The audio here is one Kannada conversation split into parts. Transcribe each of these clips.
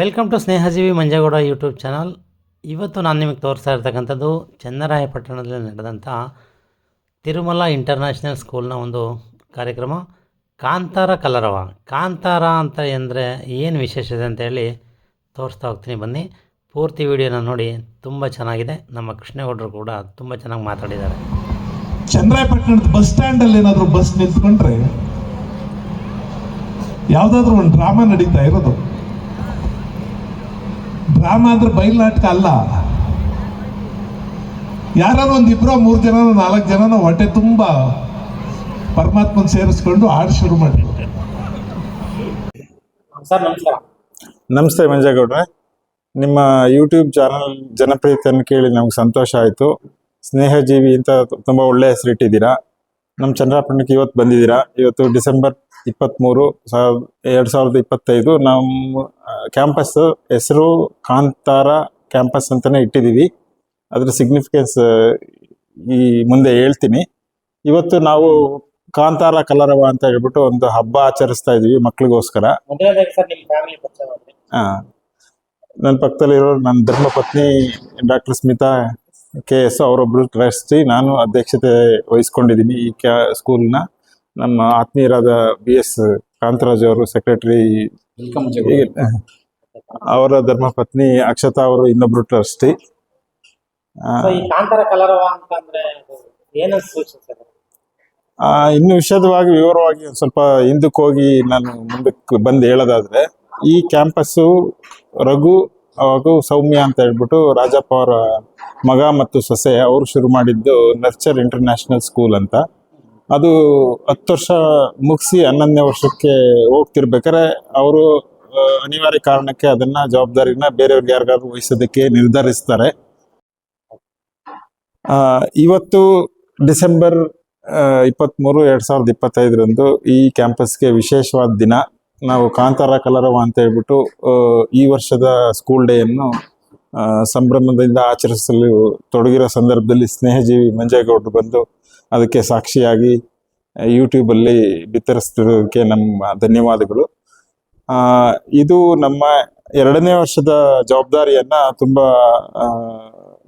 Welcome to Snehajeevi Manjegowda YouTube channel ಇವತ್ತು ನಾನು ನಿಮಗೆ ತೋರಿಸ್ತಾ ಇರ್ತಕ್ಕಂಥದ್ದು ಚನ್ನರಾಯಪಟ್ಟಣದಲ್ಲಿ ನಡೆದಂಥ ತಿರುಮಲ ಇಂಟರ್ನ್ಯಾಷನಲ್ ಸ್ಕೂಲ್ನ ಒಂದು ಕಾರ್ಯಕ್ರಮ, ಕಾಂತಾರ ಕಲರವ. ಕಾಂತಾರ ಅಂತ ಅಂದರೆ ಏನು ವಿಶೇಷತೆ ಇದೆ ಅಂತ ಹೇಳಿ ತೋರಿಸ್ತಾ ಹೋಗ್ತೀನಿ, ಬನ್ನಿ. ಪೂರ್ತಿ ವಿಡಿಯೋನ ನೋಡಿ, ತುಂಬ ಚೆನ್ನಾಗಿದೆ. ನಮ್ಮ ಕೃಷ್ಣೇಗೌಡರು ಕೂಡ ತುಂಬ ಚೆನ್ನಾಗಿ ಮಾತಾಡಿದ್ದಾರೆ. ಚಂದ್ರಾಯಪಟ್ಟಣದ ಬಸ್ ಸ್ಟ್ಯಾಂಡಲ್ಲಿ ಏನಾದ್ರು ಬಸ್ ನಿಂತ್ಕೊಂಡ್ರೆ, ಯಾವುದಾದ್ರೂ ಒಂದು ಡ್ರಾಮಾ ನಡೀತಾ ಇರೋದು. ಡ್ರಾಮಾ ಅಂದ್ರೆ ಬಯಲಾಟಕ ಅಲ್ಲ. ಯಾರು ಒಂದು ಇಬ್ಬರೋ ಮೂರು ಜನ ನಾಲ್ಕು ಜನ ಹೊಟ್ಟೆ ತುಂಬಾ ಪರಮಾತ್ಮನ ಸೇರಿಸ್ಕೊಂಡು ಹಾಡು ಶುರು ಮಾಡಿ. ಸರ್ ನಮಸ್ಕಾರ. ನಮಸ್ತೆ ಮಂಜೇಗೌಡ್ರೆ. ನಿಮ್ಮ ಯೂಟ್ಯೂಬ್ ಚಾನಲ್ ಜನಪ್ರಿಯತೆಯನ್ನು ಕೇಳಿ ನಮ್ಗೆ ಸಂತೋಷ ಆಯಿತು. ಸ್ನೇಹಜೀವಿ ಅಂತ ತುಂಬ ಒಳ್ಳೆ ಹೆಸರಿಟ್ಟಿದ್ದೀರಾ ನಮ್ಮ ಚಂದ್ರಾಪಟ್ಟಣಕ್ಕೆ ಇವತ್ತು ಬಂದಿದ್ದೀರಾ. ಇವತ್ತು ಡಿಸೆಂಬರ್ ಇಪ್ಪತ್ತ್ಮೂರು ಸಾವಿರದ ಎರಡು ಸಾವಿರದ ಇಪ್ಪತ್ತೈದು. ನಮ್ಮ ಕ್ಯಾಂಪಸ್ ಹೆಸರು ಕಾಂತಾರ ಕ್ಯಾಂಪಸ್ ಅಂತಲೇ ಇಟ್ಟಿದ್ದೀವಿ. ಅದರ ಸಿಗ್ನಿಫಿಕೆನ್ಸ್ ಈ ಮುಂದೆ ಹೇಳ್ತೀನಿ. ಇವತ್ತು ನಾವು ಕಾಂತಾರ ಕಲರವ ಅಂತ ಹೇಳ್ಬಿಟ್ಟು ಒಂದು ಹಬ್ಬ ಆಚರಿಸ್ತಾ ಇದ್ದೀವಿ ಮಕ್ಕಳಿಗೋಸ್ಕರ ಹಾ. ನನ್ನ ಪಕ್ಕದಲ್ಲಿರೋ ನನ್ನ ಧರ್ಮಪತ್ನಿ ಡಾಕ್ಟರ್ ಸ್ಮಿತಾ ಕೆ ಎಸ್ ಅವರೊಬ್ಬರು ಟ್ರಸ್ಟಿ. ನಾನು ಅಧ್ಯಕ್ಷತೆ ವಹಿಸ್ಕೊಂಡಿದ್ದೀನಿ ಈ ಕ್ಯಾ ಸ್ಕೂಲ್ನ. ನಮ್ಮ ಆತ್ಮೀಯರಾದ ಬಿ ಎಸ್ ಕಾಂತರಾಜ್ ಅವರು ಸೆಕ್ರೆಟರಿ ಅವರ ಧರ್ಮಪತ್ನಿ ಅಕ್ಷತಾ ಅವರು ಇನ್ನೊಬ್ರು ಟ್ರಸ್ಟಿ ಇನ್ನು ವಿಷದವಾಗಿ ವಿವರವಾಗಿ ಒಂದು ಸ್ವಲ್ಪ ಹಿಂದಕ್ಕೆ ಹೋಗಿ ನಾನು ಮುಂದಕ್ಕೆ ಬಂದು ಹೇಳೋದಾದ್ರೆ ಈ ಕ್ಯಾಂಪಸ್ಸು ರಘು ಹಾಗೂ ಸೌಮ್ಯ ಅಂತ ಹೇಳ್ಬಿಟ್ಟು ರಾಜಪ್ಪ ಅವರ ಮಗ ಮತ್ತು ಸೊಸೆ ಅವರು ಶುರು ಮಾಡಿದ್ದು ನರ್ಚರ್ ಇಂಟರ್ನ್ಯಾಷನಲ್ ಸ್ಕೂಲ್ ಅಂತ. ಅದು ಹತ್ತು ವರ್ಷ ಮುಗಿಸಿ ಹನ್ನೊಂದನೇ ವರ್ಷಕ್ಕೆ ಹೋಗ್ತಿರ್ಬೇಕಾರೆ ಅವರು ಅನಿವಾರ್ಯ ಕಾರಣಕ್ಕೆ ಅದನ್ನ ಜವಾಬ್ದಾರಿನ ಬೇರೆಯವ್ರಿಗೆ ಯಾರಿಗಾದ್ರು ವಹಿಸೋದಕ್ಕೆ ನಿರ್ಧರಿಸ್ತಾರೆ. ಇವತ್ತು ಡಿಸೆಂಬರ್ ಇಪ್ಪತ್ತ್ಮೂರು ಎರಡ್ ಸಾವಿರದ ಇಪ್ಪತ್ತೈದರಂದು ಈ ಕ್ಯಾಂಪಸ್ಗೆ ವಿಶೇಷವಾದ ದಿನ. ನಾವು ಕಾಂತಾರ ಕಲರವ ಅಂತ ಹೇಳ್ಬಿಟ್ಟು ಈ ವರ್ಷದ ಸ್ಕೂಲ್ ಡೇಯನ್ನು ಸಂಭ್ರಮದಿಂದ ಆಚರಿಸಲು ತೊಡಗಿರೋ ಸಂದರ್ಭದಲ್ಲಿ ಸ್ನೇಹಜೀವಿ ಮಂಜೇಗೌಡರು ಬಂದು ಅದಕ್ಕೆ ಸಾಕ್ಷಿಯಾಗಿ ಯೂಟ್ಯೂಬಲ್ಲಿ ಬಿತ್ತರಿಸ್ತಿರೋದಕ್ಕೆ ನಮ್ಮ ಧನ್ಯವಾದಗಳು. ಆ, ಇದು ನಮ್ಮ ಎರಡನೇ ವರ್ಷದ ಜವಾಬ್ದಾರಿಯನ್ನ ತುಂಬಾ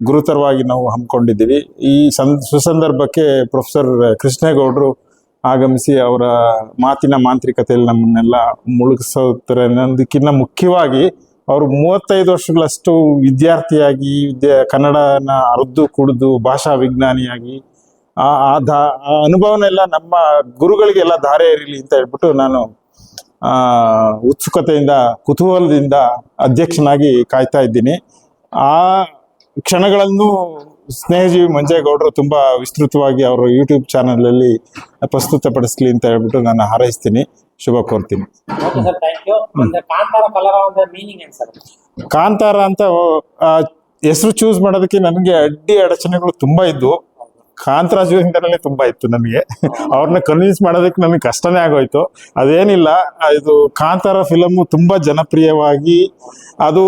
ಗುರುತರವಾಗಿ ನಾವು ಹಮ್ಮಿಕೊಂಡಿದ್ದೀವಿ. ಈ ಸಂ ಸುಸಂದರ್ಭಕ್ಕೆ ಪ್ರೊಫೆಸರ್ ಕೃಷ್ಣೇಗೌಡರು ಆಗಮಿಸಿ ಅವರ ಮಾತಿನ ಮಾಂತ್ರಿಕತೆಯಲ್ಲಿ ನಮ್ಮನ್ನೆಲ್ಲ ಮುಳುಗಿಸುತ್ತಾರೆ ಅನ್ನೋದಕ್ಕಿಂತ ಮುಖ್ಯವಾಗಿ ಅವರು ಮೂವತ್ತೈದು ವರ್ಷಗಳಷ್ಟು ವಿದ್ಯಾರ್ಥಿಯಾಗಿ ವಿದ್ಯಾ ಕನ್ನಡನ ಅರ್ದು ಕುಡಿದು ಭಾಷಾ ವಿಜ್ಞಾನಿಯಾಗಿ ಆ ಆ ಅನುಭವನೆಲ್ಲ ನಮ್ಮ ಗುರುಗಳಿಗೆಲ್ಲ ಧಾರೆ ಇರಲಿ ಅಂತ ಹೇಳ್ಬಿಟ್ಟು ನಾನು ಉತ್ಸುಕತೆಯಿಂದ ಕುತೂಹಲದಿಂದ ಅಧ್ಯಕ್ಷನಾಗಿ ಕಾಯ್ತಾ ಇದ್ದೀನಿ. ಆ ಕ್ಷಣಗಳನ್ನು ಸ್ನೇಹಜೀವಿ ಮಂಜೇಗೌಡರು ತುಂಬ ವಿಸ್ತೃತವಾಗಿ ಅವರು ಯೂಟ್ಯೂಬ್ ಚಾನಲಲ್ಲಿ ಪ್ರಸ್ತುತಪಡಿಸ್ಲಿ ಅಂತ ಹೇಳ್ಬಿಟ್ಟು ನಾನು ಹಾರೈಸ್ತೀನಿ. ಶುಭ ಕೋರ್ತೀನಿ. ಕಾಂತಾರ ಅಂತ ಹೆಸರು ಚೂಸ್ ಮಾಡೋದಕ್ಕೆ ನನಗೆ ಅಡ್ಡಿ ಅಡಚಣೆಗಳು ತುಂಬಾ ಇದ್ವು. ಕಾಂತರಾಜುವಿಂದಲೇ ತುಂಬಾ ಇತ್ತು ನಮಗೆ ಅವ್ರನ್ನ ಕನ್ವಿನ್ಸ್ ಮಾಡೋದಕ್ಕೆ ನಮಗೆ ಕಷ್ಟನೇ ಆಗೋಯ್ತು. ಅದೇನಿಲ್ಲ, ಇದು ಕಾಂತಾರ ಫಿಲಮ್ ತುಂಬಾ ಜನಪ್ರಿಯವಾಗಿ ಅದು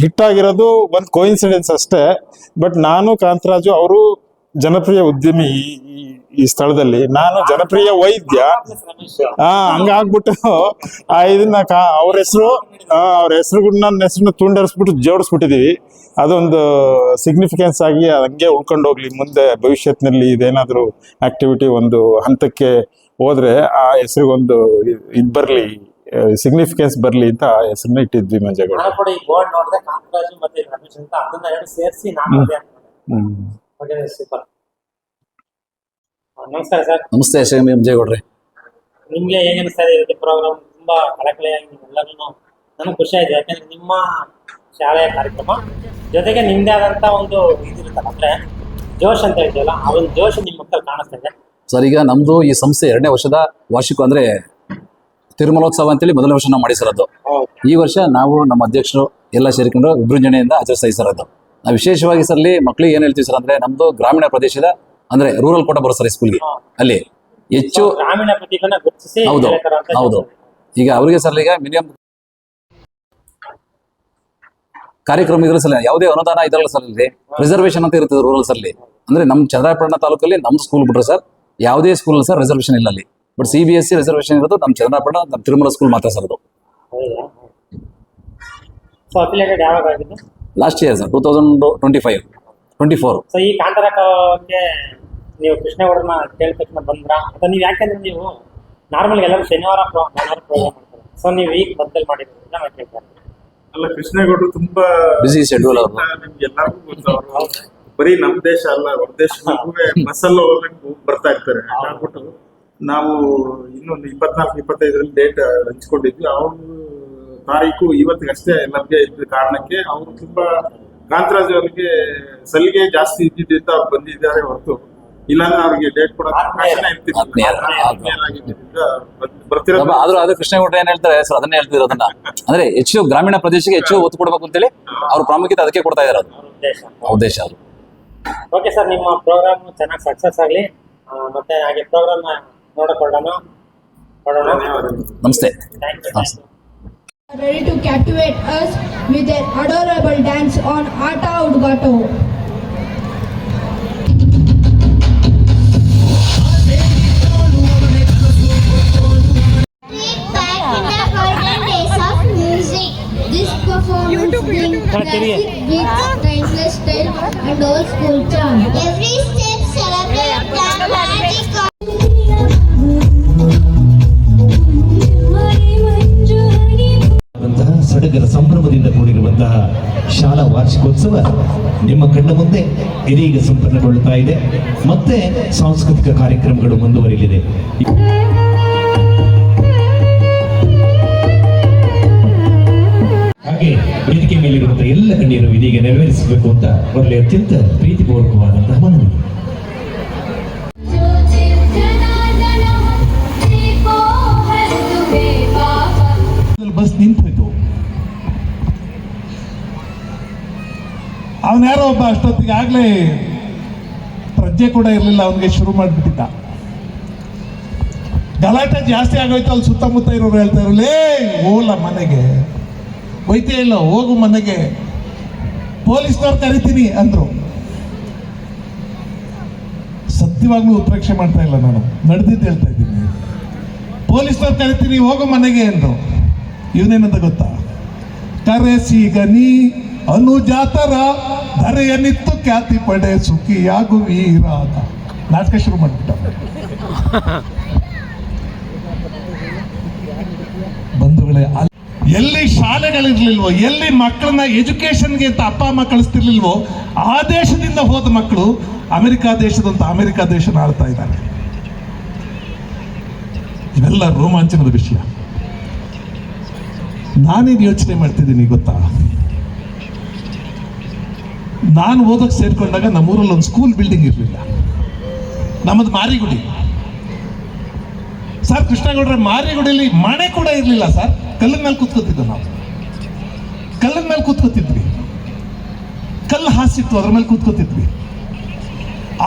ಹಿಟ್ ಆಗಿರೋದು ಒಂದು ಕೋಇನ್ಸಿಡೆನ್ಸ್ ಅಷ್ಟೇ. ಬಟ್ ನಾನು ಕಾಂತರಾಜು, ಅವರು ಜನಪ್ರಿಯ ಉದ್ಯಮಿ ಈ- ಸ್ಥಳದಲ್ಲಿ ನಾನು ಜನಪ್ರಿಯ ವೈದ್ಯ. ಹಾ ಹಂಗಾಗ್ಬಿಟ್ಟು ಆ ಇದನ್ನ ಕಾ ಅವ್ರ ಹೆಸರು ಅವ್ರ ಹೆಸರು ನನ್ನ ಹೆಸರನ್ನ ತುಂಡರಿಸ್ಬಿಟ್ಟು ಜೋಡಿಸ್ಬಿಟ್ಟಿದೀವಿ. ಅದೊಂದು ಸಿಗ್ನಿಫಿಕೆನ್ಸ್ ಆಗಿ ಹಂಗೆ ಉಳ್ಕೊಂಡು ಹೋಗ್ಲಿ ಮುಂದೆ ಭವಿಷ್ಯತ್ನಲ್ಲಿ ಇದೇನಾದರೂ ಆಕ್ಟಿವಿಟಿ ಒಂದು ಹಂತಕ್ಕೆ ಹೋದ್ರೆ ಆ ಹೆಸರಿಗೊಂದು ಇದು ಬರಲಿ ಸಿಗ್ನಿಫಿಕೆನ್ಸ್ ಬರಲಿ ಅಂತ ಆ ಹೆಸರನ್ನ ಇಟ್ಟಿದ್ವಿ ಮಂಜೇಗೌಡ. ನಾನು ನಮಸ್ಕಾರ ಸರ್. ನಮಸ್ತೆ ಶ್ರೀ ಎಂ ಜಯಗೌಡ್ರೆ. ನಿಮ್ಗೆ ಹೇಗೆ ಅನಿಸ್ತಾ ಇದೆ ಪ್ರೋಗ್ರಾಮ್ ತುಂಬಾ ಕಳಕಳಿಯಾಗಿ ಎಲ್ಲರೂ ನನಗೆ ಖುಷಿ ಆಯ್ತು. ಯಾಕಂದ್ರೆ ನಿಮ್ಮ ಶಾಲೆಯ ಕಾರ್ಯಕ್ರಮ ಜೊತೆಗೆ ನಿಮ್ದೇ ಆದಂತ ಒಂದು ಇದಿರುತ್ತಲ್ಲ ಅಂದ್ರೆ ಜೋಶ್ ಅಂತ ಹೇಳ್ತೀವಲ್ಲ ಆ ಒಂದು ಜೋಶ್ ನಿಮ್ಮ ಮಕ್ಕಳು ಕಾಣಿಸ್ತಾ ಇದೆ. ಸರ್ ಈಗ ನಮ್ದು ಈ ಸಂಸ್ಥೆ ಎರಡನೇ ವರ್ಷದ ವಾರ್ಷಿಕ ಅಂದ್ರೆ ತಿರುಮಲೋತ್ಸವ ಅಂತೇಳಿ ಮೊದಲ ವರ್ಷ ನಾವು ಮಾಡಿಸಿರೋದು. ಸರ್ ಈ ವರ್ಷ ನಾವು ನಮ್ಮ ಅಧ್ಯಕ್ಷರು ಎಲ್ಲ ಸೇರಿಕೊಂಡು ವಿಜೃಂಭಣೆಯಿಂದ ಆಚರಿಸ್ತಾ ಇರೋದು. ನಾವು ವಿಶೇಷವಾಗಿ ಸರ್ ಅಲ್ಲಿ ಮಕ್ಕಳಿಗೆ ಏನ್ ಹೇಳ್ತೀವಿ ಸರ್ ಅಂದ್ರೆ ನಮ್ದು ಗ್ರಾಮೀಣ ಪ್ರದೇಶದ ಅಂದ್ರೆ ರೂರಲ್ ಕೋಟ ಬರೋ ಸರ್ ಸ್ಕೂಲ್ಗೆ ಅಲ್ಲಿ ಹೆಚ್ಚು ಗ್ರಾಮೀಣ ಪ್ರತಿಭೆನ ಗುರುತಿಸಿ ಹೌದು ಹೌದು. ಈಗ ಅವರಿಗೆ ಸರ್ ಈಗ ಮಿನಿಮಮ್ ಕಾರ್ಯಕ್ರಮ ಇದ್ರೆ ಸರ್ ಯಾವುದೇ ಅನುದಾನ ಇದ್ರಲ್ಲ ಸರ್ ಅಲ್ಲಿ. ರಿಸರ್ವೇಶನ್ ಅಂತ ಇರ್ತದೆ ರೂರಲ್ಸ್ ಅಲ್ಲಿ. ಅಂದ್ರೆ ನಮ್ಮ ಚಂದ್ರಾಪಟ್ಟಣ ತಾಲೂಕಲ್ಲಿ ನಮ್ಮ ಸ್ಕೂಲ್ ಬಿಟ್ರೆ ಸರ್ ಯಾವುದೇ ಸ್ಕೂಲ್ ಸರ್ ರಿಸರ್ವೇಶನ್ ಇಲ್ಲ ಅಲ್ಲಿ. But C B S C reservation ಇರೋದು ನಮ್ಮ ಚಂದ್ರಾಪಟ್ಟಣ ನಮ್ಮ ತಿರುಮಲ ಸ್ಕೂಲ್ ಮಾತ್ರ ಸರ್ ಅದು. Last year sir two thousand twenty five twenty four so ಈ ಕಾಂತಾರಕ್ಕೆ ನೀವು ಕೃಷ್ಣೇಗೌಡರನ್ನ ಕೇಳಿದ ತಕ್ಷಣ ಬಂದ್ರಾ? ಅಥವಾ ನೀವು ಯಾಕೆಂದ್ರೆ ನೀವು ನಾರ್ಮಲ್ ಎಲ್ಲರೂ ಶನಿವಾರ ಭಾನುವಾರ ಪ್ರೋಗ್ರಾಮ್ ಮಾಡ್ತಾರೆ. ಸೊ ನೀವು ಈಗ ಬದಲು ಮಾಡಿದ್ರಿಂದ ನಾನು ಕೇಳ್ತಾರೆ ಅಲ್ಲ ಕೃಷ್ಣೇಗೌಡರು ತುಂಬಾ ಬಿಸಿ ಶೆಡ್ಯೂಲ್ ಅವರು. ನಿಮ್ಗೆ ಎಲ್ಲರಿಗೂ ಗೊತ್ತು ಅವ್ರು. ಬರೀ ನಮ್ ದೇಶ ಅಲ್ಲ ಹೊರ ದೇಶಗಳಿಗೂ ಬಸ್ಸಲ್ಲಿ ಹೋಗ್ಲಿಕ್ಕೆ ಬರ್ತಾ ಇರ್ತಾರೆ. ಹಾಗಾಗ್ಬಿಟ್ಟು ನಾವು ಇನ್ನೊಂದು ಇಪ್ಪತ್ನಾಲ್ಕು ಇಪ್ಪತ್ತೈದರಲ್ಲಿ ಡೇಟ್ ಹಂಚ್ಕೊಂಡಿದ್ವಿ. ಅವ್ರ ತಾರೀಕು ಇವತ್ತಿಗಷ್ಟೇ ಲಭ್ಯ ಇದ್ದ ಕಾರಣಕ್ಕೆ ಅವರು ತುಂಬಾ ಕಾಂತರಾಜ್ ಅವರಿಗೆ ಸಲಿಗೆ ಜಾಸ್ತಿ ಇದ್ದಿದ್ದ ಅವ್ರು ಬಂದಿದ್ದಾರೆ ಹೊರತು. ಇಲ್ಲಾಂದ್ರೆ ಅವ್ರಿಗೆ ಡೇಟ್ ಬರ್ತಿರೋದು. ಆದ್ರೂ ಅದೇ ಕೃಷ್ಣೇಗೌಡರು ಏನ್ ಹೇಳ್ತಾರೆ? ಸರ್ ಅದನ್ನೇ ಹೇಳ್ತಿದ್ರು ಅದನ್ನ. ಅಂದ್ರೆ ಹೆಚ್ಚು ಗ್ರಾಮೀಣ ಪ್ರದೇಶಕ್ಕೆ ಹೆಚ್ಚು ಒತ್ತು ಕೊಡಬೇಕು ಅಂತೇಳಿ ಅವ್ರ ಪ್ರಾಮುಖ್ಯತೆ ಅದಕ್ಕೆ ಕೊಡ್ತಾ ಇದಾರೆ ಅದು. ಉದ್ದೇಶ. ಅದು. ಓಕೆ ಸರ್ ನಿಮ್ಮ ಪ್ರೋಗ್ರಾಮ್ ಚೆನ್ನಾಗಿ ಸಕ್ಸಸ್ ಆಗಲಿ. ಮತ್ತೆ ಹಾಗೆ ಪ್ರೋಗ್ರಾಮ್ ನೋಡಿಕೊಳ್ಳೋಣ. ನಮಸ್ತೆ. ಥ್ಯಾಂಕ್ ಯು ನಮಸ್ತೆ ready to captivate us with their adorable dance on Ata Udgato. back in the golden days of music. This performance brings classic beats, timeless style, and old school charm. ಸಂಭ್ರಮದಿಂದ ಕೂಡಿರುವಂತಹ ಶಾಲಾ ವಾರ್ಷಿಕೋತ್ಸವ ನಿಮ್ಮ ಕಣ್ಣ ಮುಂದೆ ಇದೀಗ ಸಂಪನ್ನಗೊಳ್ಳುತ್ತಾ ಇದೆ. ಮತ್ತೆ ಸಾಂಸ್ಕೃತಿಕ ಕಾರ್ಯಕ್ರಮಗಳು ಮುಂದುವರಿಯಲಿದೆ. ಹಾಗೆ ವೇದಿಕೆ ಮೇಲಿರುವಂತಹ ಎಲ್ಲ ಕಣ್ಣೀರು ಇದೀಗ ನೆರವೇರಿಸಬೇಕು ಅಂತ ಅವರಲ್ಲಿ ಅತ್ಯಂತ ಪ್ರೀತಿಪೂರ್ವಕವಾದಂತಹ ಮನವಿ. ಒಬ್ಬ ಅಷ್ಟೊತ್ತಿಗೆ ಆಗ್ಲೇ ಪ್ರಜ್ಞೆ ಕೂಡ ಇರಲಿಲ್ಲ, ಅವನಿಗೆ ಶುರು ಮಾಡಿಬಿಟ್ಟಿದ್ದ. ಗಲಾಟೆ ಜಾಸ್ತಿ ಆಗೋಯ್ತು ಅಲ್ಲಿ ಸುತ್ತಮುತ್ತ ಇರೋರು ಹೇಳ್ತಾ ಇರಲೇ ಲೇ ಹೋಗ್ಲ ಮನೆಗೆ. ಹೋಯ್ತೇ ಇಲ್ಲ, ಹೋಗು ಮನೆಗೆ. ಪೊಲೀಸ್ನವ್ರು ಕರಿತೀನಿ ಅಂದ್ರು. ಸತ್ಯವಾಗ್ಲೂ ಉತ್ಪ್ರೇಕ್ಷೆ ಮಾಡ್ತಾ ಇಲ್ಲ ನಾನು, ನಡೆದಿದ್ದು ಹೇಳ್ತಾ ಇದ್ದೀನಿ. ಪೊಲೀಸ್ನವ್ರು ಕರಿತೀನಿ, ಹೋಗು ಮನೆಗೆ ಅಂದ್ರು. ಇವನೇನಂತ ಗೊತ್ತಾ? ಕರೆಸಿ ನೀ ಅನುಜಾತರ ಧರೆಯ ನಿತ್ತು ಖ್ಯಾತಿ ಪಡೆ ಸುಖಿಯಾಗು ವೀರ ಅಂತ ನಾಟಕ ಶುರು ಮಾಡಿಬಿಟ್ಟ. ಬಂಧುಗಳೇ ಎಲ್ಲಿ ಶಾಲೆಗಳಿರ್ಲಿಲ್ವೋ, ಎಲ್ಲಿ ಮಕ್ಕಳನ್ನ ಎಜುಕೇಶನ್ಗೆ ಅಂತ ಅಪ್ಪ ಅಮ್ಮ ಕಳಿಸ್ತಿರ್ಲಿಲ್ವೋ, ಆ ದೇಶದಿಂದ ಹೋದ ಮಕ್ಕಳು ಅಮೆರಿಕ ದೇಶದಂತ ಅಮೆರಿಕ ದೇಶನ ಆಡ್ತಾ ಇದ್ದಾರೆ. ಇವೆಲ್ಲ ರೋಮಾಂಚನದ ವಿಷಯ. ನಾನೇನು ಯೋಚನೆ ಮಾಡ್ತಿದ್ದೀನಿ, ಗೊತ್ತಾ? ನಾನು ಓದಕ್ಕೆ ಸೇರಿಕೊಂಡಾಗ ನಮ್ಮೂರಲ್ಲಿ ಒಂದು ಸ್ಕೂಲ್ ಬಿಲ್ಡಿಂಗ್ ಇರಲಿಲ್ಲ. ನಮ್ಮದು ಮಾರಿಗುಡಿ. ಸರ್, ಕೃಷ್ಣಗೌಡ್ರೆ ಮಾರಿಗುಡಿಯಲ್ಲಿ ಮನೆ ಕೂಡ ಇರಲಿಲ್ಲ ಸರ್. ಕಲ್ಲಿನ ಮೇಲೆ ಕೂತ್ಕೋತಿದ್ದ ನಾವು. ಕಲ್ಲಿನ ಮೇಲೆ ಕೂತ್ಕೋತಿದ್ವಿ. ಕಲ್ಲು ಹಾಸಿತ್ತು, ಅದ್ರ ಮೇಲೆ ಕೂತ್ಕೋತಿದ್ವಿ.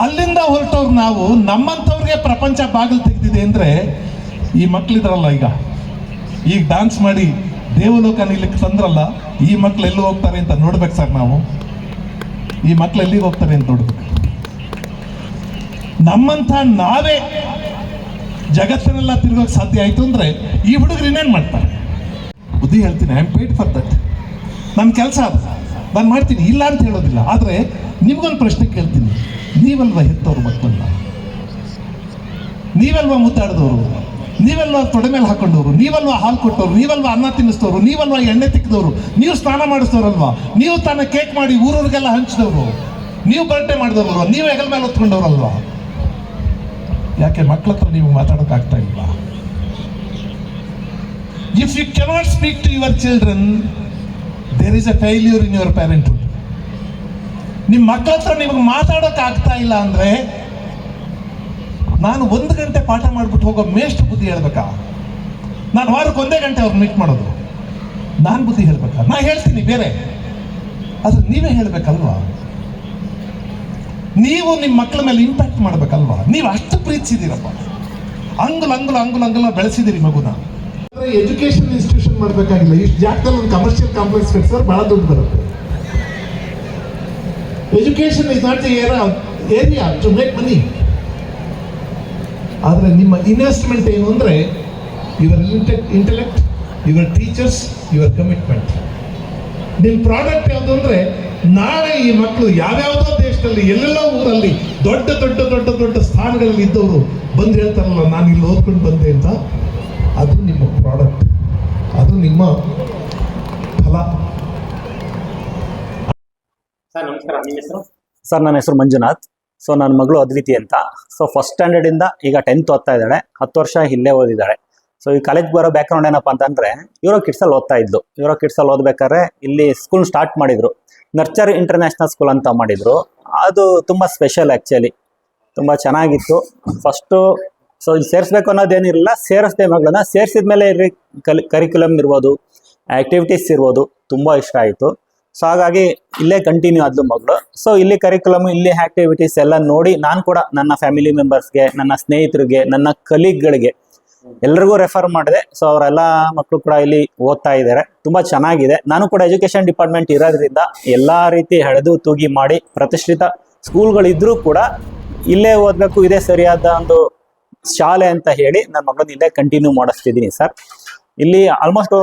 ಅಲ್ಲಿಂದ ಹೊರಟವ್ರು ನಾವು, ನಮ್ಮಂಥವ್ರಿಗೆ ಪ್ರಪಂಚ ಬಾಗಿಲು ತೆಗೆದಿದೆ ಅಂದರೆ ಈ ಮಕ್ಳಿದ್ರಲ್ಲ ಈಗ. ಈಗ ಡ್ಯಾನ್ಸ್ ಮಾಡಿ ದೇವಲೋಕ ನಿಲ್ಲಕ್ಕೆ ತಂದ್ರಲ್ಲ, ಈ ಮಕ್ಳು ಎಲ್ಲೂ ಹೋಗ್ತಾರೆ ಅಂತ ನೋಡ್ಬೇಕು ಸರ್ ನಾವು. ಈ ಮಕ್ಕಳು ಎಲ್ಲಿಗೆ ಹೋಗ್ತಾರೆ ಅಂತ ನೋಡ್ಬೇಕು ನಮ್ಮಂಥ ನಾವೇ ಜಗತ್ತನ್ನೆಲ್ಲ ತಿರುಗೋಕೆ ಸಾಧ್ಯ ಆಯ್ತು ಅಂದ್ರೆ ಈ ಹುಡುಗರು ಇನ್ನೇನು ಮಾಡ್ತಾರೆ? ಬುದ್ಧಿ ಹೇಳ್ತೀನಿ I am paid for that ನನ್ನ ಕೆಲಸ ಅದು. ನಾನು ಮಾಡ್ತೀನಿ, ಇಲ್ಲ ಅಂತ ಹೇಳೋದಿಲ್ಲ. ಆದರೆ ನಿಮ್ಗೊಂದು ಪ್ರಶ್ನೆ ಕೇಳ್ತೀನಿ. ನೀವಲ್ವಾ ಹೆತ್ತವ್ರು ಮಕ್ಕಳನ್ನ? ನೀವಲ್ವಾ ಮುದ್ದಾಡಿದವರು ನೀವಲ್ವಾ ತೊಡೆ ಮೇಲೆ ಹಾಕೊಂಡವರು ನೀವಲ್ವಾ ಹಾಲು ಕೊಟ್ಟವ್ರು ನೀವಲ್ವಾ ಅನ್ನ ತಿನ್ನಿಸ್ತವ್ರು ನೀವಲ್ವಾ ಎಣ್ಣೆ ತಿಕ್ಕಿದವರು, ನೀವು ಸ್ನಾನ ಮಾಡಿಸ್ತವ್ರಲ್ವಾ ನೀವು ತಾನ ಕೇಕ್ ಮಾಡಿ ಊರವ್ರಿಗೆಲ್ಲ ಹಂಚಿದವರು. ನೀವು ಬರ್ಡೇ ಮಾಡಿದವ್ರಲ್ವಾ? ನೀವು ಹೆಗಲ ಮೇಲೆ ಹೊತ್ಕೊಂಡವ್ರಲ್ವಾ? ಯಾಕೆ ಮಕ್ಳ ಹತ್ರ ನೀವು ಮಾತಾಡೋಕ್ಕಾಗ್ತಾ ಇಲ್ಲ if you cannot speak to your children there is a failure in your parent ನಿಮ್ಮ ಮಕ್ಕಳ ಹತ್ರ ನಿಮಗೆ ಮಾತಾಡೋಕೆ ಆಗ್ತಾ ಇಲ್ಲ ಅಂದ್ರೆ ನಾನು ಒಂದು ಗಂಟೆ ಪಾಠ ಮಾಡ್ಬಿಟ್ಟು ಹೋಗೋ ಮೇಷ್ಟು ಬುದ್ಧಿ ಹೇಳ್ಬೇಕಾ? ನಾನು ವಾರಕ್ಕೆ ಒಂದೇ ಗಂಟೆ ಅವ್ರು ಮೀಟ್ ಮಾಡೋದು. ನಾನು ಬುದ್ಧಿ ಹೇಳ್ಬೇಕಾ? ನಾ ಹೇಳ್ತೀನಿ ಬೇರೆ. ಅದು ನೀವೇ ಹೇಳ್ಬೇಕಲ್ವಾ? ನೀವು ನಿಮ್ಮ ಮಕ್ಕಳ ಮೇಲೆ ಇಂಪ್ಯಾಕ್ಟ್ ಮಾಡ್ಬೇಕಲ್ವಾ? ನೀವು ಅಷ್ಟು ಪ್ರೀತಿಸಿದ್ದೀರಪ್ಪ ಅಂಗುಲ ಅಂಗುಲ ಅಂಗುಲ ಅಂಗುಲ ಬೆಳೆಸಿದಿರಿ ಮಗುನ. ಎಜುಕೇಶನ್ ಇನ್ಸ್ಟಿಟ್ಯೂಷನ್ ಮಾಡಬೇಕಾಗಿಲ್ಲ. ಇಷ್ಟು ಜಾಗದಲ್ಲಿ ಒಂದು ಕಮರ್ಷಿಯಲ್ ಕಾಂಪ್ಲೆಕ್ಸ್ ಕಟ್ಸಿದ್ರೆ ಬಹಳ ದುಡ್ಡು ಬರುತ್ತೆ. Education is not the area to make money ಆದರೆ ನಿಮ್ಮ ಇನ್ವೆಸ್ಟ್ಮೆಂಟ್ ಏನು ಅಂದರೆ your intellect your teachers your commitment ನಿಮ್ಮ ಪ್ರಾಡಕ್ಟ್ ಯಾವುದು ಅಂದರೆ ನಾಳೆ ಈ ಮಕ್ಕಳು ಯಾವ್ಯಾವುದೋ ದೇಶದಲ್ಲಿ, ಎಲ್ಲೆಲ್ಲೋ ಊರಲ್ಲಿ ದೊಡ್ಡ ದೊಡ್ಡ ದೊಡ್ಡ ದೊಡ್ಡ ಸ್ಥಾನಗಳಲ್ಲಿ ಇದ್ದವರು ಬಂದು ಹೇಳ್ತಾರಲ್ಲ, ನಾನು ಇಲ್ಲಿ ಓದ್ಕೊಂಡು ಬಂದೆ ಅಂತ. ಅದು ನಿಮ್ಮ ಪ್ರಾಡಕ್ಟ್ ಅದು ನಿಮ್ಮ ಫಲ. ಸರ್, ನಮಸ್ಕಾರ. ನಿಮ್ಮ ಹೆಸರು? ಸರ್, ನನ್ನ ಹೆಸರು ಮಂಜುನಾಥ್. ಸೊ ನನ್ನ ಮಗಳು ಅದ್ವಿತಿ ಅಂತ. ಸೊ ಫಸ್ಟ್ ಸ್ಟ್ಯಾಂಡರ್ಡಿಂದ ಈಗ ಟೆಂತ್ ಓದ್ತಾ ಇದ್ದಾಳೆ. ಹತ್ತು ವರ್ಷ ಇಲ್ಲೇ ಓದಿದ್ದಾಳೆ ಸೊ ಈ ಕಾಲೇಜ್ ಬರೋ ಬ್ಯಾಕ್ಗ್ರೌಂಡ್ ಏನಪ್ಪ ಅಂತಂದ್ರೆ ಯೂರೋ ಕಿಡ್ಸಲ್ಲಿ ಓದ್ತಾ ಇದ್ಲು. ಯೂರೋ ಕಿಡ್ಸಲ್ಲಿ ಓದ್ಬೇಕಾದ್ರೆ ಇಲ್ಲಿ ಸ್ಕೂಲ್ ಸ್ಟಾರ್ಟ್ ಮಾಡಿದ್ರು. ನರ್ಚರ್ ಇಂಟರ್ನ್ಯಾಷನಲ್ ಸ್ಕೂಲ್ ಅಂತ ಮಾಡಿದ್ರು. ಅದು ತುಂಬ ಸ್ಪೆಷಲ್ ಆ್ಯಕ್ಚುಲಿ ತುಂಬ ಚೆನ್ನಾಗಿತ್ತು. ಫಸ್ಟು ಸೊ ಇಲ್ಲಿ ಸೇರಿಸ್ಬೇಕು ಅನ್ನೋದೇನಿರಲಿಲ್ಲ ಸೇರಿಸ್ದೆ ಮಗಳನ್ನ. ಸೇರಿಸಿದ ಮೇಲೆ ಕಲಿ ಕರಿಕ್ಯುಲಮ್ ಇರ್ಬೋದು ಆ್ಯಕ್ಟಿವಿಟೀಸ್ ಇರ್ಬೋದು. ತುಂಬ ಇಷ್ಟ ಆಯಿತು. ಸೊ ಹಾಗಾಗಿ ಇಲ್ಲೇ ಕಂಟಿನ್ಯೂ ಆದ್ಲು ಮಗಳು. ಸೊ ಇಲ್ಲಿ ಕರಿಕ್ಯುಲಮ್ ಇಲ್ಲಿ ಆಕ್ಟಿವಿಟೀಸ್ ಎಲ್ಲ ನೋಡಿ ನಾನು ಕೂಡ ನನ್ನ ಫ್ಯಾಮಿಲಿ ಮೆಂಬರ್ಸ್ಗೆ ನನ್ನ ಸ್ನೇಹಿತರಿಗೆ, ನನ್ನ ಕಲೀಗ್ಗಳಿಗೆ ಎಲ್ರಿಗೂ ರೆಫರ್ ಮಾಡಿದೆ. ಸೊ ಅವರೆಲ್ಲ ಮಕ್ಕಳು ಕೂಡ ಇಲ್ಲಿ ಓದ್ತಾ ಇದ್ದಾರೆ ತುಂಬಾ ಚೆನ್ನಾಗಿದೆ. ನಾನು ಕೂಡ ಎಜುಕೇಶನ್ ಡಿಪಾರ್ಟ್ಮೆಂಟ್ ಇರೋದ್ರಿಂದ ಎಲ್ಲಾ ರೀತಿ ಎಳೆದು ತೂಗಿ ಮಾಡಿ ಪ್ರತಿಷ್ಠಿತ ಸ್ಕೂಲ್ಗಳಿದ್ರೂ ಕೂಡ ಇಲ್ಲೇ ಓದಬೇಕು, ಇದೇ ಸರಿಯಾದ ಒಂದು ಶಾಲೆ ಅಂತ ಹೇಳಿ ನನ್ನ ಮಗಳನ್ನ ಇಲ್ಲೇ ಕಂಟಿನ್ಯೂ ಮಾಡಿಸ್ತಿದ್ದೀನಿ ಸರ್. ಇಲ್ಲಿ ಆಲ್ಮೋಸ್ಟ್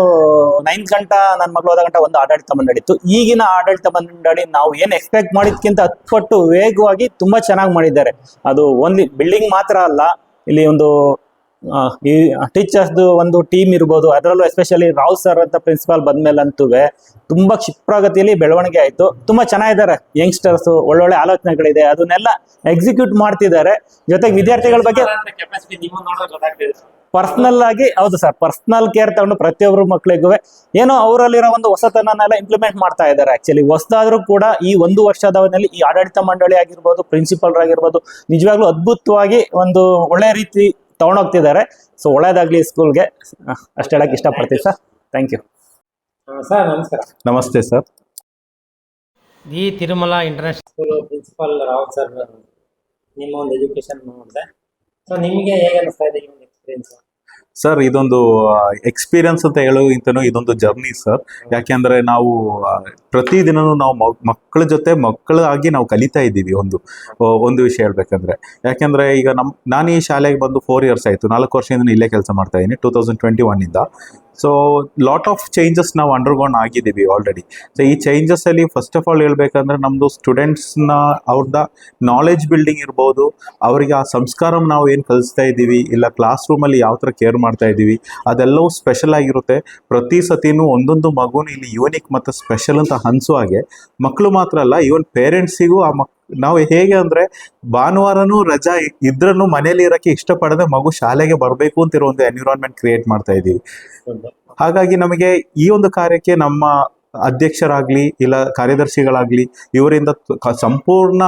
ನೈನ್ ಗಂಟ ನನ್ನ ಮಗಳು ಹೋದ ಗಂಟ ಒಂದು ಆಡಳಿತ ಮಂಡಳಿ ಇತ್ತು. ಈಗಿನ ಆಡಳಿತ ಮಂಡಳಿ ನಾವು ಏನು ಎಕ್ಸ್ಪೆಕ್ಟ್ ಮಾಡಿದ್ಕಿಂತ ಹತ್ತು ಪಟ್ಟು ವೇಗವಾಗಿ ತುಂಬಾ ಚೆನ್ನಾಗಿ ಮಾಡಿದ್ದಾರೆ. ಅದು ಓನ್ಲಿ ಬಿಲ್ಡಿಂಗ್ ಮಾತ್ರ ಅಲ್ಲ, ಇಲ್ಲಿ ಒಂದು ಈ ಟೀಚರ್ಸ್ದು ಒಂದು ಟೀಮ್ ಇರ್ಬೋದು, ಅದರಲ್ಲೂ ಎಸ್ಪೆಷಲಿ ರಾವ್ ಸರ್ ಅಂತ ಪ್ರಿನ್ಸಿಪಾಲ್ ಬಂದ್ಮೇಲಂತೂ ತುಂಬಾ ಕ್ಷಿಪ್ರಗತಿಯಲ್ಲಿ ಬೆಳವಣಿಗೆ ಆಯ್ತು. ತುಂಬಾ ಚೆನ್ನಾಗಿದ್ದಾರೆ ಯಂಗ್ಸ್ಟರ್ಸ್ ಒಳ್ಳೊಳ್ಳೆ ಆಲೋಚನೆಗಳಿದೆ, ಅದನ್ನೆಲ್ಲ ಎಕ್ಸಿಕ್ಯೂಟ್ ಮಾಡ್ತಿದ್ದಾರೆ. ಜೊತೆಗೆ ವಿದ್ಯಾರ್ಥಿಗಳ ಬಗ್ಗೆ ಪರ್ಸನಲ್ ಆಗಿ ಹೌದು ಸರ್ ಪರ್ಸನಲ್ ಕೇರ್ ತಗೊಂಡು ಪ್ರತಿಯೊಬ್ಬರು ಮಕ್ಕಳಿಗೂ ಏನೋ ಅವರಲ್ಲಿರೋ ಒಂದು ಹೊಸತನನೆಲ್ಲ ಇಂಪ್ಲಿಮೆಂಟ್ ಮಾಡ್ತಾ ಇದ್ದಾರೆ ಆಕ್ಚುಲಿ ಹೊಸದಾದ್ರೂ ಕೂಡ ಈ ಒಂದು ವರ್ಷದವನಲ್ಲಿ ಈ ಆಡಳಿತ ಮಂಡಳಿ ಆಗಿರ್ಬೋದು ಪ್ರಿನ್ಸಿಪಲ್ ಆಗಿರ್ಬೋದು ನಿಜವಾಗ್ಲೂ ಅದ್ಭುತವಾಗಿ ಒಂದು ಒಳ್ಳೆ ರೀತಿ ತಗೊಂಡೋಗ್ತಿದ್ದಾರೆ ಸೊ ಒಳ್ಳೇದಾಗ್ಲಿ ಸ್ಕೂಲ್ಗೆ ಅಷ್ಟು ಹೇಳಕ್ ಇಷ್ಟಪಡ್ತೀವಿ ಸರ್ ಥ್ಯಾಂಕ್ ಯು ಸರ್ ನಮಸ್ಕಾರ. ನಮಸ್ತೆ ಸರ್ ಈ Tirumala international school principal Rao sir ನಿಮ್ಮ ಒಂದು ಎಜುಕೇಶನ್ ನೋಡಿದೆ. ಸೊ ನಿಮಗೆ ಹೇಗೆ ಅನಿಸ್ತಾ ಇದೆ ಈ ಒಂದು ಎಕ್ಸ್ಪೀರಿಯನ್ಸ್ ಸರ್ ಇದೊಂದು ಎಕ್ಸ್ಪೀರಿಯನ್ಸ್ ಅಂತ ಹೇಳೋದಿಂತನೂ ಇದೊಂದು ಜರ್ನಿ ಸರ್ ಯಾಕೆಂದ್ರೆ ನಾವು ಪ್ರತಿದಿನನೂ ನಾವು ಮಕ್ಕಳ ಜೊತೆ ಮಕ್ಕಳಾಗಿ ನಾವು ಕಲಿತಾ ಇದ್ದೀವಿ ಒಂದು ಒಂದು ವಿಷಯ ಹೇಳ್ಬೇಕಂದ್ರೆ. ಯಾಕೆಂದ್ರೆ ಈಗ ನಮ್, ನಾನು ಈ ಶಾಲೆಗೆ ಬಂದು ಫೋರ್ ಇಯರ್ಸ್ ಆಯಿತು. ನಾಲ್ಕು ವರ್ಷದಿಂದ ಇಲ್ಲೇ ಕೆಲಸ ಮಾಡ್ತಾ ಇದ್ದೀನಿ ಟೂ ತೌಸಂಡ್ ಟ್ವೆಂಟಿ ಒನ್ನಿಂದ ಸೊ ಲಾಟ್ ಆಫ್ ಚೇಂಜಸ್ ನಾವು ಅಂಡರ್ಗೊಂಡ್ ಆಗಿದ್ದೀವಿ ಆಲ್ರೆಡಿ ಸೊ ಈ ಅಲ್ಲಿ ಫಸ್ಟ್ ಆಫ್ ಆಲ್ ಹೇಳ್ಬೇಕಂದ್ರೆ ನಮ್ಮದು ಸ್ಟೂಡೆಂಟ್ಸ್ನ ಅವ್ರದ್ದ ನಾಲೆಜ್ ಬಿಲ್ಡಿಂಗ್ ಇರ್ಬೋದು. ಅವರಿಗೆ ಆ ಸಂಸ್ಕಾರ ನಾವು ಏನು ಕಲಿಸ್ತಾ ಇದ್ದೀವಿ, ಇಲ್ಲ ಕ್ಲಾಸ್ ರೂಮಲ್ಲಿ ಯಾವ ಥರ ಕೇರ್ ಮಾಡ್ತಾ ಇದ್ದೀವಿ, ಅದೆಲ್ಲವೂ ಸ್ಪೆಷಲ್ ಆಗಿರುತ್ತೆ. ಪ್ರತಿ ಸತಿನೂ ಒಂದೊಂದು ಮಗುನ ಇಲ್ಲಿ ಯೂನಿಕ್ ಮತ್ತು ಸ್ಪೆಷಲ್ ಅಂತ ಅನ್ಸೋ ಹಾಗೆ ಮಕ್ಕಳು ಮಾತ್ರ ಅಲ್ಲ ಈವನ್ ಪೇರೆಂಟ್ಸಿಗೂ ಆ ಮಕ್ ನಾವು ಹೇಗೆ ಅಂದ್ರೆ ಭಾನುವಾರನೂ ರಜಾ ಇದ್ರೂ ಮನೇಲಿ ಇರಕ್ಕೆ ಇಷ್ಟಪಡದೆ ಮಗು ಶಾಲೆಗೆ ಬರಬೇಕು ಅಂತಿರೋ ಒಂದು ಎನ್ವಿರಾನ್ಮೆಂಟ್ ಕ್ರಿಯೇಟ್ ಮಾಡ್ತಾ ಇದ್ದೀವಿ. ಹಾಗಾಗಿ ನಮಗೆ ಈ ಒಂದು ಕಾರ್ಯಕ್ಕೆ ನಮ್ಮ ಅಧ್ಯಕ್ಷರಾಗ್ಲಿ ಇಲ್ಲ ಕಾರ್ಯದರ್ಶಿಗಳಾಗ್ಲಿ ಇವರಿಂದ ಸಂಪೂರ್ಣ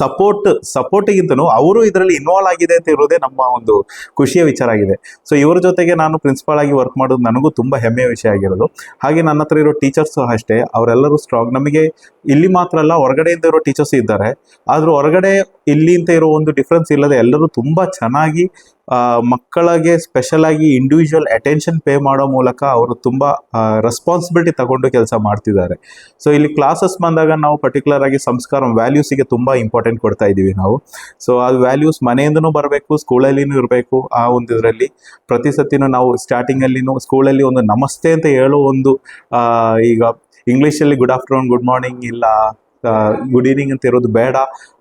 ಸಪೋರ್ಟ್ ಸಪೋರ್ಟಿಗಿಂತನೂ ಅವರು ಇದರಲ್ಲಿ ಇನ್ವಾಲ್ವ್ ಆಗಿದೆ ಅಂತ ಇರೋದೇ ನಮ್ಮ ಒಂದು ಖುಷಿಯ ವಿಚಾರ ಆಗಿದೆ. ಸೊ ಇವ್ರ ಜೊತೆಗೆ ನಾನು ಪ್ರಿನ್ಸಿಪಾಲ್ ಆಗಿ ವರ್ಕ್ ಮಾಡೋದು ನನಗೂ ತುಂಬ ಹೆಮ್ಮೆಯ ವಿಷಯ ಆಗಿರೋದು. ಹಾಗೆ ನನ್ನ ಹತ್ರ ಇರೋ ಟೀಚರ್ಸು ಅಷ್ಟೇ, ಅವರೆಲ್ಲರೂ ಸ್ಟ್ರಾಂಗ್ ನಮಗೆ ಇಲ್ಲಿ ಮಾತ್ರ ಅಲ್ಲ, ಹೊರಗಡೆಯಿಂದ ಇರೋ ಟೀಚರ್ಸ್ ಇದ್ದಾರೆ. ಆದರೂ ಹೊರಗಡೆ ಇಲ್ಲಿ ಅಂತ ಇರೋ ಒಂದು ಡಿಫ್ರೆನ್ಸ್ ಇಲ್ಲದೆ ಎಲ್ಲರೂ ತುಂಬ ಚೆನ್ನಾಗಿ ಆ, ಮಕ್ಕಳಿಗೆ ಸ್ಪೆಷಲ್ ಆಗಿ ಇಂಡಿವಿಜುವಲ್ ಅಟೆನ್ಷನ್ ಪೇ ಮಾಡೋ ಮೂಲಕ ಅವರು ತುಂಬ ರೆಸ್ಪಾನ್ಸಿಬಿಲಿಟಿ ತಗೊಂಡು ಕೆಲಸ ಮಾಡ್ತಿದ್ದಾರೆ. ಸೊ ಇಲ್ಲಿ ಕ್ಲಾಸಸ್ ಬಂದಾಗ ನಾವು ಪರ್ಟಿಕ್ಯುಲರ್ ಆಗಿ ಸಂಸ್ಕಾರ ವ್ಯಾಲ್ಯೂಸಿಗೆ ತುಂಬ ಇಂಪಾರ್ಟೆಂಟ್ ಕೊಡ್ತಾ ಇದ್ದೀವಿ ನಾವು. ಸೊ ಅದು ವ್ಯಾಲ್ಯೂಸ್ ಮನೆಯಿಂದನೂ ಬರಬೇಕು ಸ್ಕೂಲಲ್ಲಿನೂ ಇರಬೇಕು. ಆ ಒಂದು ಇದರಲ್ಲಿ ಪ್ರತಿ ಸತಿನೂ ನಾವು ಸ್ಟಾರ್ಟಿಂಗಲ್ಲಿನೂ ಸ್ಕೂಲಲ್ಲಿ ಒಂದು ನಮಸ್ತೆ ಅಂತ ಹೇಳೋ ಒಂದು ಆ, ಈಗ ಇಂಗ್ಲೀಷಲ್ಲಿ ಗುಡ್ ಆಫ್ಟರ್ನೂನ್ ಗುಡ್ ಮಾರ್ನಿಂಗ್ ಇಲ್ಲ ಗುಡ್ ಈವ್ನಿಂಗ್ ಅಂತ ಇರೋದು ಬೇಡ.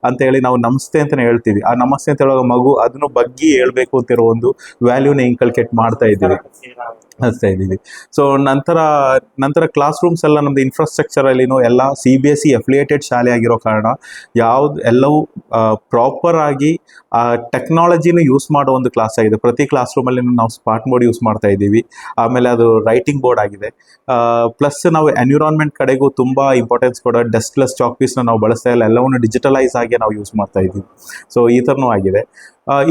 ಅಂತ ಹೇಳಿ ನಾವು ನಮಸ್ತೆ ಅಂತಾನೆ ಹೇಳ್ತೀವಿ. ಆ ನಮಸ್ತೆ ಅಂತ ಹೇಳುವಾಗ ಮಗು ಅದನ್ನು ಬಗ್ಗಿ ಹೇಳ್ಬೇಕು ಅಂತಿರೋ ಒಂದು ವ್ಯಾಲ್ಯೂನ ಇನ್ಕಲ್ಕೇಟ್ ಮಾಡ್ತಾ ಇದ್ದೀವಿ. ಹಚ್ತಾ ಇದ್ದೀವಿ. ಸೊ ನಂತರ ನಂತರ ಕ್ಲಾಸ್ ರೂಮ್ಸ್ ಎಲ್ಲ ನಮ್ಮದು ಇನ್ಫ್ರಾಸ್ಟ್ರಕ್ಚರಲ್ಲಿನೂ ಎಲ್ಲ C B S C affiliated ಶಾಲೆ ಆಗಿರೋ ಕಾರಣ ಯಾವ್ದು, ಎಲ್ಲವೂ ಪ್ರಾಪರ್ ಆಗಿ, ಆ ಟೆಕ್ನಾಲಜಿನೂ ಯೂಸ್ ಮಾಡೋ ಒಂದು ಕ್ಲಾಸ್ ಆಗಿದೆ. ಪ್ರತಿ ಕ್ಲಾಸ್ ರೂಮಲ್ಲಿ ನಾವು ಸ್ಮಾರ್ಟ್ ಬೋರ್ಡ್ ಯೂಸ್ ಮಾಡ್ತಾ ಇದ್ದೀವಿ. ಆಮೇಲೆ ಅದು ರೈಟಿಂಗ್ ಬೋರ್ಡ್ ಆಗಿದೆ. ಪ್ಲಸ್ ನಾವು ಎನ್ವಿರಾನ್ಮೆಂಟ್ ಕಡೆಗೂ ತುಂಬ ಇಂಪಾರ್ಟೆನ್ಸ್ ಕೊಡೋ ಡೆಸ್ಕ್ಲೆಸ್ ಚಾಕ್ ಪೀಸ್ನ ನಾವು ಬಳಸ್ತಾ ಇಲ್ಲ. ಎಲ್ಲವನ್ನು ಡಿಜಿಟಲೈಸ್ ಆಗಿ ನಾವು ಯೂಸ್ ಮಾಡ್ತಾ ಇದ್ದೀವಿ. ಸೊ ಈ ಥರನೂ ಆಗಿದೆ.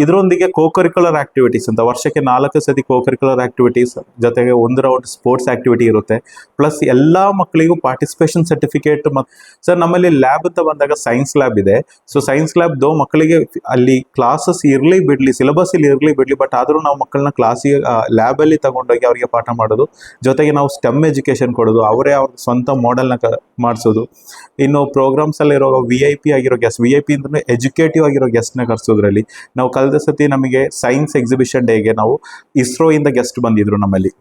ಇದರೊಂದಿಗೆ ಕೋಕರಿಕ್ಯುಲರ್ ಆಕ್ಟಿವಿಟೀಸ್ ಅಂತ, ವರ್ಷಕ್ಕೆ ನಾಲ್ಕು ಸತಿ ಕೋಕರಿಕ್ಯುಲರ್ ಆಕ್ಟಿವಿಟೀಸ್ ಜೊತೆಗೆ ಒಂದು ರೌಂಡ್ ಸ್ಪೋರ್ಟ್ಸ್ ಆಕ್ಟಿವಿಟಿ ಇರುತ್ತೆ. ಪ್ಲಸ್ ಎಲ್ಲ ಮಕ್ಕಳಿಗೂ ಪಾರ್ಟಿಸಿಪೇಷನ್ ಸರ್ಟಿಫಿಕೇಟ್ ಮತ್ತು ಸರ್ ನಮ್ಮಲ್ಲಿ ಲ್ಯಾಬ್ ಅಂತ ಬಂದಾಗ ಸೈನ್ಸ್ ಲ್ಯಾಬ್ ಇದೆ. ಸೊ ಸೈನ್ಸ್ ಲ್ಯಾಬ್ದು ಮಕ್ಕಳಿಗೆ ಅಲ್ಲಿ ಕ್ಲಾಸಸ್ ಇರಲಿ ಬಿಡಲಿ ಸಿಲೆಬಸ್ ಇಲ್ಲಿ ಇರಲಿ ಬಿಡಲಿ ಬಟ್ ಆದರೂ ನಾವು ಮಕ್ಕಳನ್ನ ಕ್ಲಾಸಿಗೆ ಲ್ಯಾಬಲ್ಲಿ ತಗೊಂಡೋಗಿ ಅವರಿಗೆ ಪಾಠ ಮಾಡೋದು. ಜೊತೆಗೆ ನಾವು ಸ್ಟೆಮ್ ಎಜುಕೇಷನ್ ಕೊಡೋದು. ಅವರೇ ಅವ್ರ ಸ್ವಂತ ಮಾಡೆಲ್ನ ಕ ಮಾಡಿಸೋದು. ಇನ್ನು ಪ್ರೋಗ್ರಾಮ್ಸಲ್ಲಿರೋ ವಿ ಐ ಪಿ ಆಗಿರೋ ಗೆಸ್ಟ್ ವಿ ಐ ಪಿ ಅಂದ್ರೆ ಎಜುಕೇಟಿವ್ ಆಗಿರೋ ಗೆಸ್ಟ್ನ ಕರೆಸೋದ್ರಲ್ಲಿ. ನಾವು ಕಳೆದ ಸತಿ ನಮಗೆ ಸೈನ್ಸ್ ಎಕ್ಸಿಬಿಷನ್ ಡೇಗೆ ನಾವು ಇಸ್ರೋಯಿಂದ ಗೆಸ್ಟ್ ಬಂದಿದ್ರು ನಮ್ಮಲ್ಲಿ.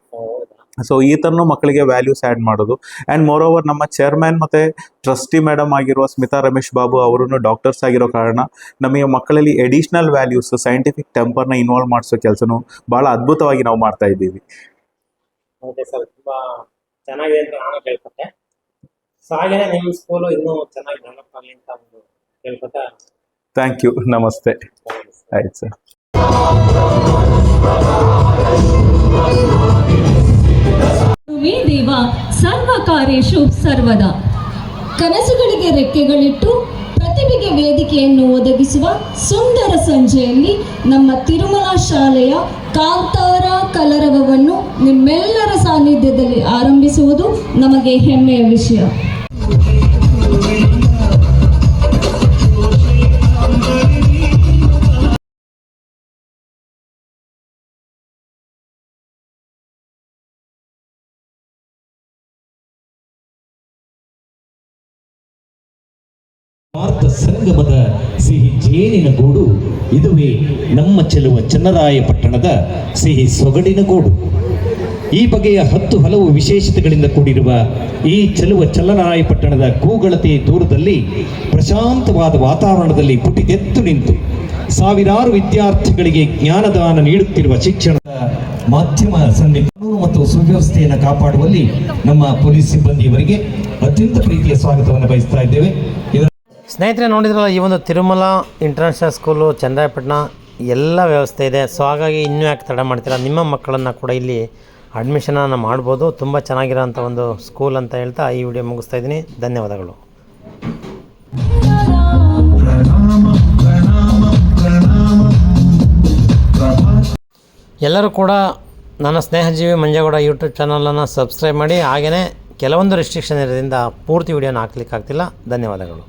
ಸೊ ಈ ಥರನೂ ಮಕ್ಕಳಿಗೆ ವ್ಯಾಲ್ಯೂಸ್ ಆ್ಯಡ್ ಮಾಡೋದು. ಆ್ಯಂಡ್ ಮೋರ್ ಓವರ್ ನಮ್ಮ ಚೇರ್ಮ್ಯಾನ್ ಮತ್ತು ಟ್ರಸ್ಟಿ ಮೇಡಮ್ ಆಗಿರುವ ಸ್ಮಿತಾ ರಮೇಶ್ ಬಾಬು ಅವರು ಡಾಕ್ಟರ್ಸ್ ಆಗಿರೋ ಕಾರಣ ನಮಗೆ ಮಕ್ಕಳಲ್ಲಿ ಎಡಿಷ್ನಲ್ ವ್ಯಾಲ್ಯೂಸ್ ಸೈಂಟಿಫಿಕ್ ಟೆಂಪರ್ನ ಇನ್ವಾಲ್ವ್ ಮಾಡಿಸೋ ಕೆಲಸನೂ ಭಾಳ ಅದ್ಭುತವಾಗಿ ನಾವು ಮಾಡ್ತಾ ಇದ್ದೀವಿ. ಓಕೆ ಸರ್ ತುಂಬಾ ಚೆನ್ನಾಗಿದೆ ಅಂತ ನಾನು ಕೇಳ್ಕೊಟ್ಟೆ ಸೊ ಹಾಗೆಯೇ ನಿಮ್ಮ ಸ್ಕೂಲು ಇನ್ನೂ ಚೆನ್ನಾಗಿ ಡೆವಲಪ್ ಆಗಲಿ ಅಂತ ಒಂದು ಕೇಳ್ಕೊತಾ ಥ್ಯಾಂಕ್ ಯು ನಮಸ್ತೆ. ಮೇ ದೇವ ಸರ್ವದ. ಕನಸುಗಳಿಗೆ ರೆಕ್ಕೆಗಳಿಟ್ಟು ಪ್ರತಿಭೆಗೆ ವೇದಿಕೆಯನ್ನು ಒದಗಿಸುವ ಸುಂದರ ಸಂಜೆಯಲ್ಲಿ ನಮ್ಮ ತಿರುಮಲ ಶಾಲೆಯ ಕಾಂತಾರ ಕಲರವವನ್ನು ನಿಮ್ಮೆಲ್ಲರ ಸಾನ್ನಿಧ್ಯದಲ್ಲಿ ಆರಂಭಿಸುವುದು ನಮಗೆ ಹೆಮ್ಮೆಯ ವಿಷಯ. ಭಾರತ ಸಂಗಮದ ಸಿಹಿ ಜೇನಿನ ಗೂಡು, ಇದುವೇ ನಮ್ಮ ಚೆಲುವ ಚನ್ನರಾಯಪಟ್ಟಣದ ಸಿಹಿ ಸೊಗಡಿನ ಗೂಡು. ಈ ಬಗೆಯ ಹತ್ತು ಹಲವು ವಿಶೇಷತೆಗಳಿಂದ ಕೂಡಿರುವ ಈ ಚೆಲುವ ಚನ್ನರಾಯ ಪಟ್ಟಣದ ಕೂಗಳತೆ ದೂರದಲ್ಲಿ ಪ್ರಶಾಂತವಾದ ವಾತಾವರಣದಲ್ಲಿ ಪುಟಿದೆತ್ತು ನಿಂತು ಸಾವಿರಾರು ವಿದ್ಯಾರ್ಥಿಗಳಿಗೆ ಜ್ಞಾನದಾನ ನೀಡುತ್ತಿರುವ ಶಿಕ್ಷಣದ ಮಾಧ್ಯಮ ಸಂಧಿ ಮತ್ತು ಸುವ್ಯವಸ್ಥೆಯನ್ನು ಕಾಪಾಡುವಲ್ಲಿ ನಮ್ಮ ಪೊಲೀಸ್ ಸಿಬ್ಬಂದಿಯವರಿಗೆ ಅತ್ಯಂತ ಪ್ರೀತಿಯ ಸ್ವಾಗತವನ್ನು ಬಯಸ್ತಾ ಇದ್ದೇವೆ. ಸ್ನೇಹಿತರೆ ನೋಡಿದ್ರಲ್ಲ, ಈ ಒಂದು ತಿರುಮಲ ಇಂಟರ್ನ್ಯಾಷನಲ್ ಸ್ಕೂಲು ಚಂದ್ರಾಯಪಟ್ಟಣ, ಎಲ್ಲ ವ್ಯವಸ್ಥೆ ಇದೆ. ಸೊ ಹಾಗಾಗಿ ಇನ್ನೂ ಯಾಕೆ ತಡ ಮಾಡ್ತೀರಾ? ನಿಮ್ಮ ಮಕ್ಕಳನ್ನು ಕೂಡ ಇಲ್ಲಿ ಅಡ್ಮಿಷನನ್ನು ಮಾಡ್ಬೋದು. ತುಂಬ ಚೆನ್ನಾಗಿರೋಂಥ ಒಂದು ಸ್ಕೂಲ್ ಅಂತ ಹೇಳ್ತಾ ಈ ವಿಡಿಯೋ ಮುಗಿಸ್ತಾ ಇದ್ದೀನಿ. ಧನ್ಯವಾದಗಳು. ಎಲ್ಲರೂ ಕೂಡ ನನ್ನ ಸ್ನೇಹಜೀವಿ ಮಂಜೇಗೌಡ ಯೂಟ್ಯೂಬ್ ಚಾನಲನ್ನು ಸಬ್ಸ್ಕ್ರೈಬ್ ಮಾಡಿ. ಹಾಗೆಯೇ ಕೆಲವೊಂದು ರೆಸ್ಟ್ರಿಕ್ಷನ್ ಇರೋದ್ರಿಂದ ಪೂರ್ತಿ ವಿಡಿಯೋನ ಹಾಕ್ಲಿಕ್ಕೆ ಆಗ್ತಿಲ್ಲ ಧನ್ಯವಾದಗಳು.